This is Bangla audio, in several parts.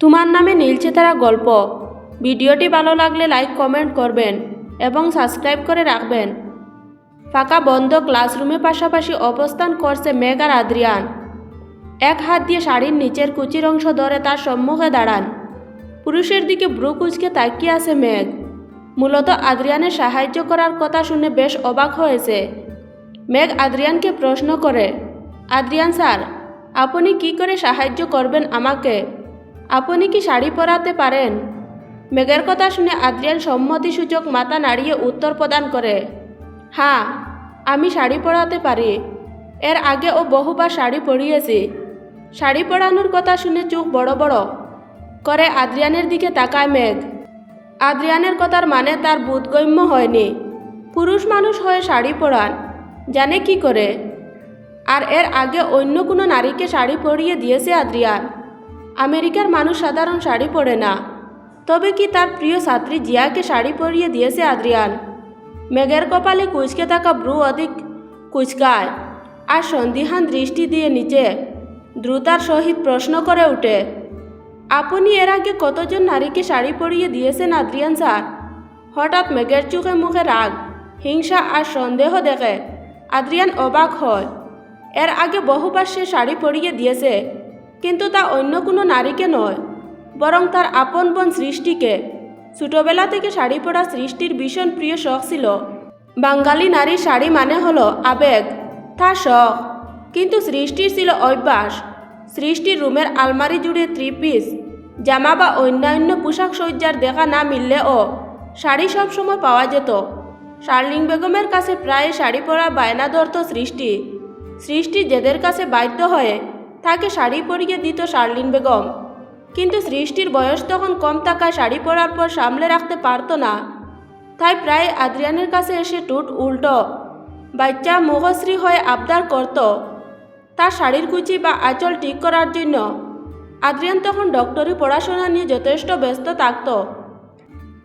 তোমার নামে নীলছে তারা গল্প। ভিডিওটি ভালো লাগলে লাইক, কমেন্ট করবেন এবং সাবস্ক্রাইব করে রাখবেন। ফাঁকা বন্ধ ক্লাসরুমে পাশাপাশি অবস্থান করছে মেঘ আর আদ্রিয়ান। এক হাত দিয়ে শাড়ির নিচের কুচির অংশ ধরে তার সম্মুখে দাঁড়ান। পুরুষের দিকে ব্রু কুচকে তাকিয়ে আছে মেঘ। মূলত আদ্রিয়ানের সাহায্য করার কথা শুনে বেশ অবাক হয়েছে। মেঘ আদ্রিয়ানকে প্রশ্ন করে, আদ্রিয়ান স্যার, আপনি কি করে সাহায্য করবেন আমাকে? আপনি কি শাড়ি পরাতে পারেন? মেঘের কথা শুনে আদ্রিয়ান সম্মতিসূচক মাথা নাড়িয়ে উত্তর প্রদান করে হ্যাঁ আমি শাড়ি পরাতে পারি। এর আগে ও বহুবার শাড়ি পরিয়েছি। শাড়ি পরানোর কথা শুনে চোখ বড় বড় করে আদ্রিয়ানের দিকে তাকায় মেঘ। আদ্রিয়ানের কথার মানে তার বোধগম্য হয়নি। পুরুষ মানুষ হয়ে শাড়ি পরান, জানে কি করে? আর এর আগে অন্য কোনো নারীকে শাড়ি পরিয়ে দিয়েছে আদ্রিয়ান। আমেরিকার মানুষ সাধারণ শাড়ি পরে না। তবে কি তার প্রিয় ছাত্রী জিয়াকে শাড়ি পরিয়ে দিয়েছে আদ্রিয়ান? মেঘের কপালে কুচকে থাকা ব্রু অধিক কুচকায় আর সন্দিহান দৃষ্টি দিয়ে নিচে দ্রুতার সহিত প্রশ্ন করে উঠে আপনি এর আগে কতজন নারীকে শাড়ি পরিয়ে দিয়েছেন আদ্রিয়ান স্যার? হঠাৎ মেঘের চোখে মুখে রাগ, হিংসা আর সন্দেহ দেখে আদ্রিয়ান অবাক হয়, এর আগে বহুবার সে শাড়ি পরিয়ে দিয়েছে। কিন্তু তা অন্য কোনো নারীকে নয়, বরং তার আপন বোন সৃষ্টিকে। ছোটবেলা থেকে শাড়ি পরা সৃষ্টির ভীষণ প্রিয় শখ ছিল। বাঙালি নারীর শাড়ি মানে হলো আবেগ তা শখ। কিন্তু সৃষ্টির ছিল অভ্যাস। সৃষ্টির রুমের আলমারি জুড়ে থ্রি পিস জামা বা অন্যান্য পোশাক সজ্জার দেখা না মিললেও শাড়ি সবসময় পাওয়া যেত। শার্লিং বেগমের কাছে প্রায় শাড়ি পরা বায়না ধরত সৃষ্টি। সৃষ্টি জেদের কাছে বাধ্য হয়ে তাকে শাড়ি পরিয়ে দিত শার্লিন বেগম। কিন্তু সৃষ্টির বয়স তখন কম থাকায় শাড়ি পরার পর সামলে রাখতে পারতো না। তাই প্রায় আদ্রিয়ানের কাছে এসে টুট উল্টো, বাচ্চা, মুখশ্রী হয়ে আবদার করত। তার শাড়ির কুচি বা আঁচল ঠিক করার জন্য। আদ্রিয়ান তখন ডক্টরি পড়াশোনা নিয়ে যথেষ্ট ব্যস্ত থাকত।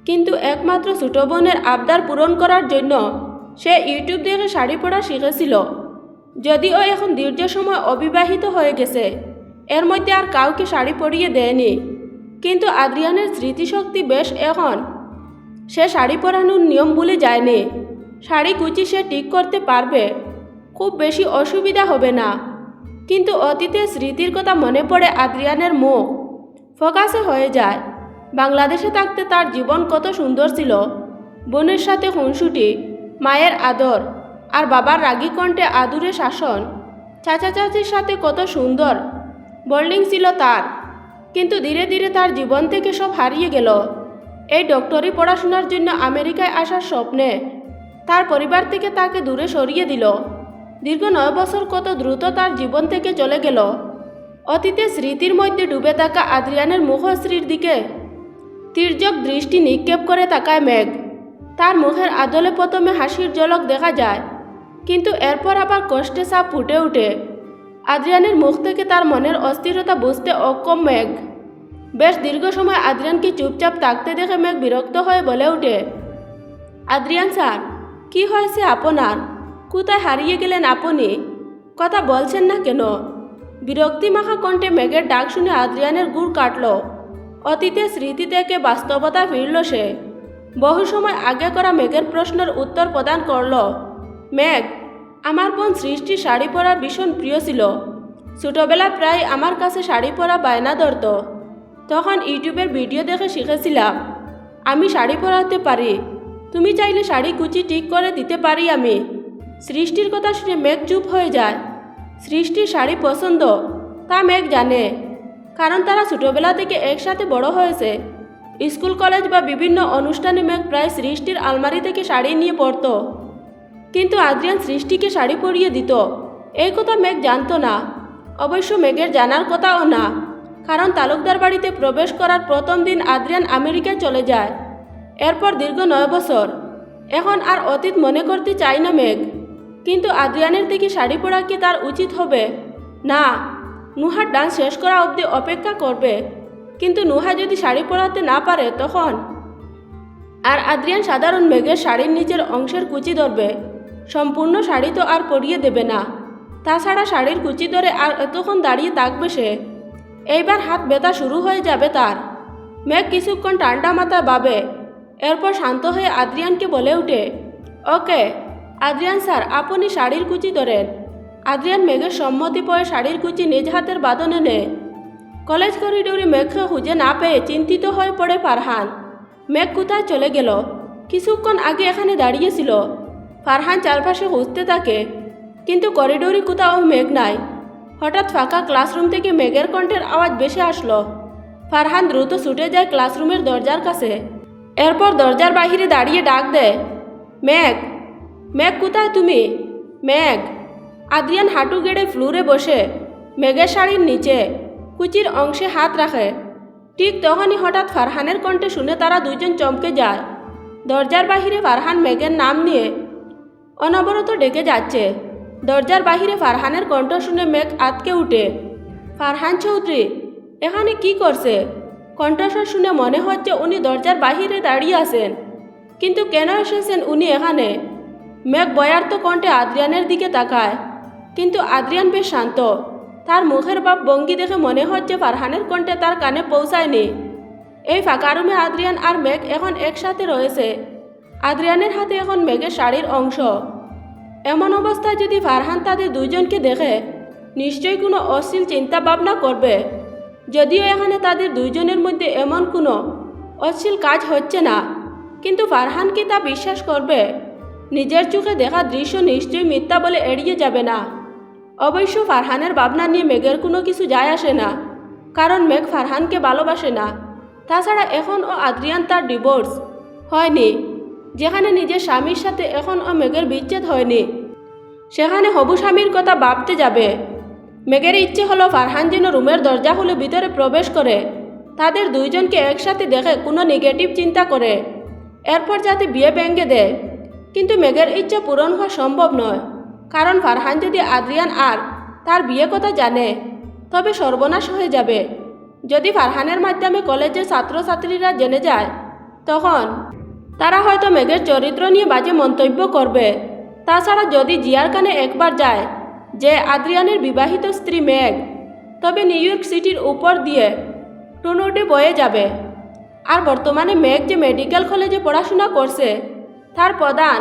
কিন্তু একমাত্র ছোট বোনের আবদার পূরণ করার জন্য সে ইউটিউব দেখে শাড়ি পরা শিখেছিল। যদিও এখন দীর্ঘ সময় অবিবাহিত হয়ে গেছে, এর মধ্যে আর কাউকে শাড়ি পরিয়ে দেয়নি। কিন্তু আদ্রিয়ানের স্মৃতিশক্তি বেশ এখন। সে শাড়ি পরানোর নিয়ম ভুলে যায়নি। শাড়ি কুচি সে ঠিক করতে পারবে। খুব বেশি অসুবিধা হবে না। কিন্তু অতীতের স্মৃতির কথা মনে পড়ে আদ্রিয়ানের মুখ। ফোকাসে হয়ে যায়। বাংলাদেশে থাকতে তার জীবন কত সুন্দর ছিল। বোনের সাথে খুনসুটি, মায়ের আদর। আর বাবার রাগী কণ্ঠে আদুরে শাসন। চাচা চাচির সাথে কত সুন্দর, বোল্ডিং ছিল তার। কিন্তু ধীরে ধীরে তার জীবন থেকে সব হারিয়ে গেল। এই ডক্টরি পড়াশোনার জন্য আমেরিকায় আসার স্বপ্নে তার পরিবার থেকে তাকে দূরে সরিয়ে দিল। দীর্ঘ নয় বছর কত দ্রুত তার জীবন থেকে চলে গেল। অতীতে স্মৃতির মধ্যে ডুবে থাকা আদ্রিয়ানের মুখশ্রীর দিকে তির্যক দৃষ্টি নিক্ষেপ করে তাকায় মেঘ। তার মুখের আদলে প্রথমে হাসির ঝলক দেখা যায়। কিন্তু এরপর আবার কষ্টে সাপ ফুটে ওঠে। আদ্রিয়ানের মুখ থেকে তার মনের অস্থিরতা বুঝতে অক্ষম মেঘ। বেশ দীর্ঘ সময় আদ্রিয়ানকে চুপচাপ থাকতে দেখে মেঘ বিরক্ত হয়ে বলে ওঠে, আদ্রিয়ান স্যার, কি হয়েছে আপনার? কোথায় হারিয়ে গেলেন আপনি? কথা বলছেন না কেন? বিরক্তিমাখা কণ্ঠে মেঘের ডাক শুনে আদ্রিয়ানের গুড় কাটল। অতীতে স্মৃতি থেকে বাস্তবতা ফিরল সে। বহু সময় আগে করা মেঘের প্রশ্নের উত্তর প্রদান করল মেঘ, আমার বোন সৃষ্টি শাড়ি পরা ভীষণ প্রিয় ছিল। ছোটবেলা প্রায় আমার কাছে শাড়ি পরা বায়না ধরত। তখন ইউটিউবের ভিডিও দেখে শিখেছিলাম, আমি শাড়ি পরাতে পারি, তুমি চাইলে শাড়ি কুচি ঠিক করে দিতে পারি আমি। সৃষ্টির কথা শুনে মেঘ চুপ হয়ে যায়। সৃষ্টির শাড়ি পছন্দ, তা মেঘ জানে, কারণ তারা ছোটোবেলা থেকে একসাথে বড় হয়েছে। স্কুল, কলেজ বা বিভিন্ন অনুষ্ঠানে মেঘ প্রায় সৃষ্টির আলমারি থেকে শাড়ি নিয়ে পড়তো। কিন্তু আদ্রিয়ান সৃষ্টিকে শাড়ি পরিয়ে দিত। এই কথা মেঘ জানতো না। অবশ্য মেঘের জানার কথাও না। কারণ তালুকদার বাড়িতে প্রবেশ করার প্রথম দিন আদ্রিয়ান আমেরিকায় চলে যায়। এরপর দীর্ঘ নয় বছর। এখন আর অতীত মনে করতে চাই না মেঘ। কিন্তু আদ্রিয়ানের দিকে শাড়ি পরা কি তার উচিত হবে? না, নুহার ডান্স শেষ করা অবধি অপেক্ষা করবে। কিন্তু নুহা যদি শাড়ি পরাতে না পারে তখন? আর আদ্রিয়ান সাধারণ মেঘের শাড়ির নিচের অংশের কুচি ধরবে। সম্পূর্ণ শাড়ি তো আর পরিয়ে দেবে না। তাছাড়া শাড়ির কুচি ধরে আর এতক্ষণ দাঁড়িয়ে থাকবে সে। এইবার হাত ব্যথা শুরু হয়ে যাবে তার। মেঘ কিছুক্ষণ ঠান্ডা মাথায় ভাবে। এরপর শান্ত হয়ে আদ্রিয়ানকে বলে ওঠে ওকে, আদ্রিয়ান স্যার, আপনি শাড়ির কুচি ধরেন। আদ্রিয়ান মেঘের সম্মতি পয়ে শাড়ির কুচি নিজ হাতের বাদনে নেয় কলেজ করিডোরে মেঘকে খুঁজে না পেয়ে চিন্তিত হয়ে পড়ে ফারহান। মেঘ কোথায় চলে গেল? কিছুক্ষণ আগে এখানে দাঁড়িয়েছিল ফারহান চারপাশে খুঁজতে থাকে, কিন্তু করিডোরে কোথাও মেঘ নাই। হঠাৎ ফাঁকা ক্লাসরুম থেকে মেঘের কণ্ঠের আওয়াজ বেশি আসলো। ফারহান দ্রুত ছুটে যায় ক্লাসরুমের দরজার কাছে। এরপর দরজার বাহিরে দাঁড়িয়ে ডাক দেয়, মেঘ মেঘ কোথায় তুমি? মেঘ। আদ্রিয়ান হাঁটু গেড়ে ফ্লোরে বসে, মেঘের শাড়ির নিচে কুচির অংশে হাত রাখে। ঠিক তখনই হঠাৎ ফারহানের কণ্ঠে শুনে তারা দুইজন চমকে যায়। দরজার বাহিরে ফারহান মেঘের নাম নিয়ে অনবরত ডেকে যাচ্ছে। দরজার বাহিরে ফারহানের কণ্ঠ শুনে মেঘ আতকে উঠে। ফারহান চৌধুরী, এখানে কি করছে? কণ্ঠস্বর শুনে মনে হচ্ছে উনি দরজার বাহিরে দাঁড়িয়ে আছেন। কিন্তু কেন এসেছেন উনি এখানে? মেঘ বয়ার্ত কণ্ঠে আদ্রিয়ানের দিকে তাকায়। কিন্তু আদ্রিয়ান বেশ শান্ত। তার মুখের বাপ বঙ্গি দেখে মনে হচ্ছে ফারহানের কণ্ঠে তার কানে পৌঁছায়নি। এই ফাঁকা রুমে আদ্রিয়ান আর মেঘ এখন একসাথে রয়েছে। আদ্রিয়ানের হাতে এখন মেঘের শাড়ির অংশ। এমন অবস্থায় যদি ফারহান তাদের দুইজনকে দেখে, নিশ্চয়ই কোনো অশ্লীল চিন্তা ভাবনা করবে। যদিও এখানে তাদের দুইজনের মধ্যে এমন কোনো অশ্লীল কাজ হচ্ছে না, কিন্তু ফারহান কি তা বিশ্বাস করবে? নিজের চোখে দেখা দৃশ্য নিশ্চয়ই মিথ্যা বলে এড়িয়ে যাবে না। অবশ্য ফারহানের ভাবনা নিয়ে মেঘের কোনো কিছু যায় আসে না, কারণ মেঘ ফারহানকে ভালোবাসে না। তাছাড়া এখন ও আদ্রিয়ান তার ডিভোর্স হয়নি। যেখানে নিজের স্বামীর সাথে এখন ও মেঘের বিচ্ছেদ হয়নি। সেখানে হবু স্বামীর কথা ভাবতে যাবে। মেঘের ইচ্ছে হলো ফারহান যেন রুমের দরজা খুলে ভিতরে প্রবেশ করে। তাদের দুইজনকে একসাথে দেখে কোনো নেগেটিভ চিন্তা করে। এরপর যাতে বিয়ে ভেঙে দেয়। কিন্তু মেঘের ইচ্ছে পূরণ হওয়া সম্ভব নয়। কারণ ফারহান যদি আদ্রিয়ান আর তার বিয়ে কথা জানে, তবে সর্বনাশ হয়ে যাবে। যদি ফারহানের মাধ্যমে কলেজের ছাত্রছাত্রীরা জেনে যায়, তখন তারা হয়তো মেঘের চরিত্র নিয়ে বাজে মন্তব্য করবে। তাছাড়া যদি জিয়ার কানে একবার যায়, যে আদ্রিয়ানের বিবাহিত স্ত্রী মেঘ, তবে নিউ ইয়র্ক সিটির উপর দিয়ে টুনুটি বয়ে যাবে। আর বর্তমানে মেঘ যে মেডিকেল কলেজে পড়াশোনা করছে, তার প্রধান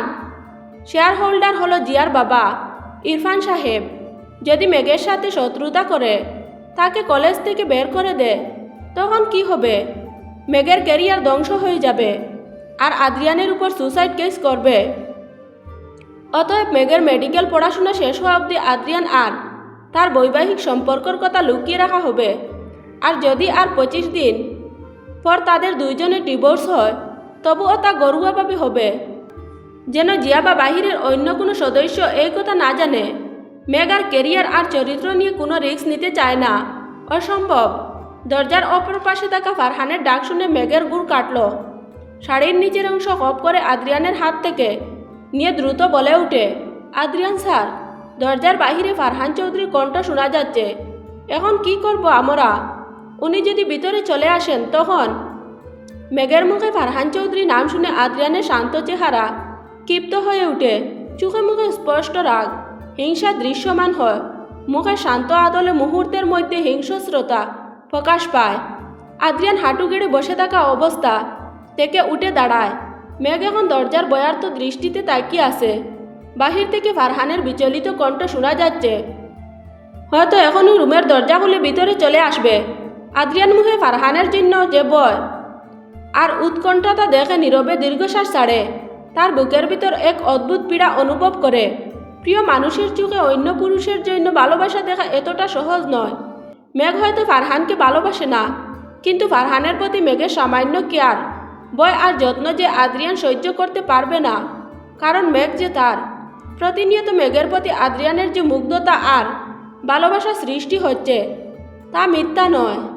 শেয়ার হোল্ডার হলো জিয়ার বাবা ইরফান সাহেব। যদি মেঘের সাথে শত্রুতা করে, তাকে কলেজ থেকে বের করে দে, তখন কি হবে? মেঘের ক্যারিয়ার ধ্বংস হয়ে যাবে। আর আদ্রিয়ানের উপর সুসাইড কেস করবে। অতএব মেঘের মেডিকেল পড়াশোনা শেষ হওয়া অবধি আদ্রিয়ান আর তার বৈবাহিক সম্পর্কর কথা লুকিয়ে রাখা হবে। আর যদি আর পঁচিশ দিন পর তাদের দুইজনের ডিভোর্স হয়, তবুও তা গরুয়াভাবে হবে। যেন জিয়া বা বাহিরের অন্য কোনো সদস্য এই কথা না জানে, মেঘ আর কেরিয়ার আর চরিত্র নিয়ে কোনো রিস্ক নিতে চায় না। অসম্ভব। দরজার অপর পাশে থাকা ফারহানের ডাক শুনে মেঘের গুড় কাটল। শাড়ির নিচের অংশ হপ করে আদ্রিয়ানের হাত থেকে। নিয়ে দ্রুত বলে উঠে, আদ্রিয়ান স্যার, দরজার বাহিরে ফারহান চৌধুরীর কণ্ঠ শোনা যাচ্ছে। এখন কি করব আমরা? উনি যদি ভিতরে চলে আসেন তখন? মেঘের মুখে ফারহান চৌধুরী নাম শুনে আদ্রিয়ানের শান্ত চেহারা ক্ষিপ্ত হয়ে উঠে। চোখে মুখে স্পষ্ট রাগ, হিংসা দৃশ্যমান হয়। মুখে শান্ত আদলে মুহূর্তের মধ্যে হিংস্রতা প্রকাশ পায়। আদ্রিয়ান হাঁটু গেড়ে বসে থাকা অবস্থা থেকে উঠে দাঁড়ায়। মেঘ এখন দরজার বয়ার্ত দৃষ্টিতে তাকিয়ে আছে। বাহির থেকে ফারহানের বিচলিত কণ্ঠ শোনা যাচ্ছে। হয়তো এখনই রুমের দরজা খুলে ভিতরে চলে আসবে। আদ্রিয়ান মুখে ফারহানের জন্য যে বয়। আর উৎকণ্ঠতা দেখে নীরবে দীর্ঘশ্বাস ছাড়ে। তার বুকের ভিতর এক অদ্ভুত পীড়া অনুভব করে। প্রিয় মানুষের চোখে অন্য পুরুষের জন্য ভালোবাসা দেখা এতটা সহজ নয়। মেঘ হয়তো ফারহানকে ভালোবাসে না, কিন্তু ফারহানের প্রতি মেঘের সামান্য কেয়ার বয় আর যত্ন যে আদ্রিয়ান সহ্য করতে পারবে না। কারণ মেঘ যে তার। প্রতিনিয়ত মেঘের প্রতি আদ্রিয়ানের যে মুগ্ধতা আর ভালোবাসা সৃষ্টি হচ্ছে, তা মিথ্যা নয়।